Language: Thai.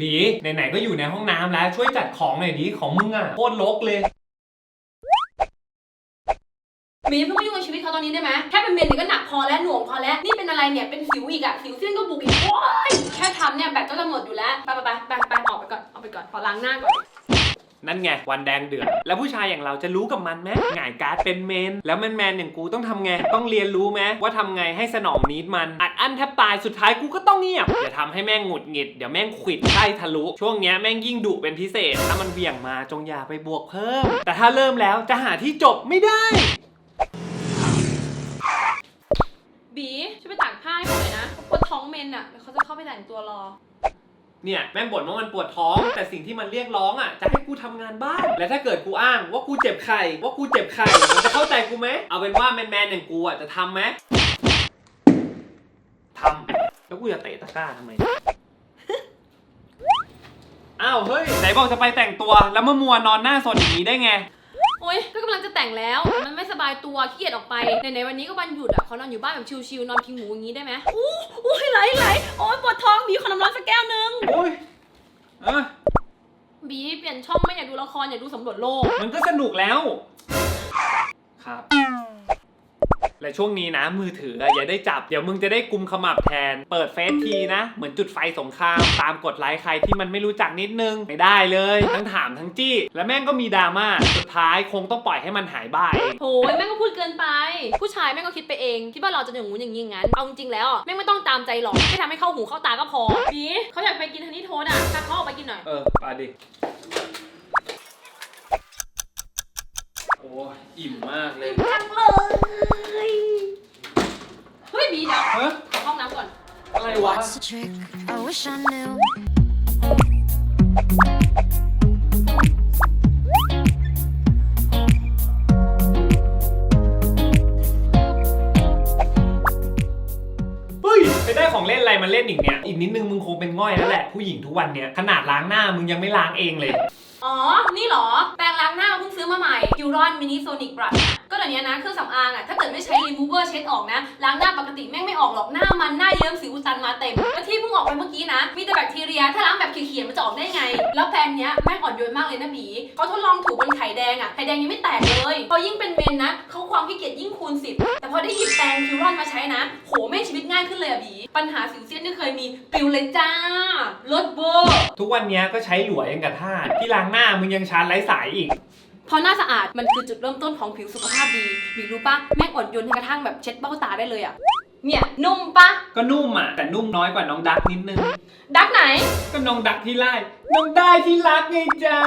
บีไหนๆก็อยู่ในห้องน้ำแล้วช่วยจัดของหน่อยดิของมึงอะโคตรรกเลย บีเพิ่งมายุ่งกับชีวิตเขาตอนนี้ได้ไหมแค่เป็นเมนเนี่ยก็หนักพอแล้วหน่วงพอแล้ว นี่เป็นอะไรเนี่ยเป็นสิวอีกอะสิวเส้นก็บุกอีกโอ๊ยแค่ทำเนี่ยแบตก็จะหมดอยู่แล้ว ไปไปไปไปไปออกไปก่อนออกไปก่อนขอล้างหน้าก่อน นั่นไงวันแดงเดือดแล้วผู้ชายอย่างเราจะรู้กับมันไหมหงายการ์ดเป็นเมน แล้วแมนแมนอย่างกูต้องทำไงต้องเรียนรู้ไหมว่าทำไงให้สนองนิดมันอัดอั้นแทบตายสุดท้ายกูก็ต้องเงียบอย่าทำให้แม่งหงุดหงิดเดี๋ยวแม่งขวิดไส้ทะลุ ช่วงเนี้ยแม่งยิ่งดุเป็นพิเศษ ถ้ามันเบี่ยงมาจงอย่าไปบวกเพิ่ม แต่ถ้าเริ่มแล้วจะหาที่จบไม่ได้ บีช่วยไปตากผ้าให้เขาหน่อยนะเขาปวดท้องเมนอะเดี๋ยวเขาจะเข้าไปแต่งตัวรอ เนี่ยแม่งบ่นว่ามันปวดท้อง แต่สิ่งที่มันเรียกร้องอะจะให้กูทำงานบ้าน และถ้าเกิดกูอ้างว่ากูเจ็บไข่ว่ากูเจ็บไข่มันจะเข้าใจกูไหมเอาเป็นว่าแมนๆอย่างกูอะจะทำไหมทำแล้วกูจะเตะตะกร้าทำไมอ้าวเฮ้ยไหนบอกจะไปแต่งตัวแล้วเมามัวนอนหน้าสดอย่างนี้ได้ไงโอ๊ยก็กำลังจะแต่งแล้ว มันไม่สบายตัวขี้เกียจออกไปไหนๆวันนี้ก็วันหยุดอะเขานอนอยู่บ้านแบบชิวๆนอนพิงหมูอย่างนี้ได้ไหมอู้อู้ไหลไหล ละครอยากดูสำรวจโลก มันก็สนุกแล้ว ครับ และช่วงนี้นะมือถืออะอย่าได้จับ เดี๋ยวมึงจะได้กุมขมับแทน เปิดเฟซทีนะ เหมือนจุดไฟสงคราม ตามกดไลค์ใครที่มันไม่รู้จักนิดนึง ไม่ได้เลย ทั้งถามทั้งจี้ และแม่งก็มีดราม่า สุดท้ายคงต้องปล่อยให้มันหายบ้าเอง โหยแม่งก็พูดเกินไป ผู้ชายแม่งก็คิดไปเองคิดว่าเราจะอย่างงู้นอย่างนี้งั้น เอาจริงๆแล้วอะแม่งไม่ต้องตามใจหรอกแค่ทำให้เข้าหูเข้าตาก็พอบีเขาอยากไปกินฮันนี่โทสอะพาเขาออกไปกินหน่อย เออไปดิ โอ้ยอิ่มมากเลยจังเลยเฮ้ยบีเดี๋ยวเฮ้ยขอห้องน้ำก่อน อะไรวะ What's the trick? I wish I knew. เฮ้ยไปได้ของเล่นอะไรมาเล่นอีกเนี่ย อีกนิดนึงมึงคงเป็นง่อยแล้วแหละ ผู้หญิงทุกวันเนี่ย ขนาดล้างหน้ามึงยังไม่ล้างเองเลย อ๋อ นี่เหรอ แปรงล้างหน้าเพิ่งซื้อมาใหม่กิวรอนมินิโซนิกบรัชก็เดี๋ยวนี้นะ เครื่องสำอางอะถ้าเกิดไม่ใช้รีมูเวอร์เช็ดออกนะ ล้างหน้าปกติแม่งไม่ออกหรอก หน้ามันหน้าเยิ้มสิวอุดตันมาเต็ม แล้วที่เพิ่งออกไปเมื่อกี้นะ มีแต่แบคทีเรีย ถ้าล้างแบบเขียๆมันจะออกได้ไง แล้วแปรงเนี้ยแม่งอ่อนโยนมากเลยนะบีเขาทดลองถูบนไข่แดงอะ ไข่แดงยังไม่แตกเลย พอยิ่งเป็นเมนนะเขาความขี้เกียจยิ่งคูณสิบแต่พอได้หยิบแปรงกิวรอนมาใช้นะ โหแม่งชีวิตง่ายขึ้นเลยอะบีปัญหาสิวเซียนที่เคยมีปิวเลยจ้าลดเวอร์ทุกวันเนี้ยก็ใช้หลวยยังกับท่าสที่ล้างหน้ามึงยังชาร์จไร้สายอีก เพราะหน้าสะอาดมันคือจุดเริ่มต้นของผิวสุขภาพดีบีรู้ปะแม่งอ่อนโยนจนกระทั่งแบบเช็ดเบ้าตาได้เลยอะเนี่ยนุ่มปะก็นุ่มอะ แต่นุ่มน้อยกว่าน้องดักนิดนึง ดักไหน ก็น้องดักที่ไล่น้องได้ที่รักไงจ๊ะ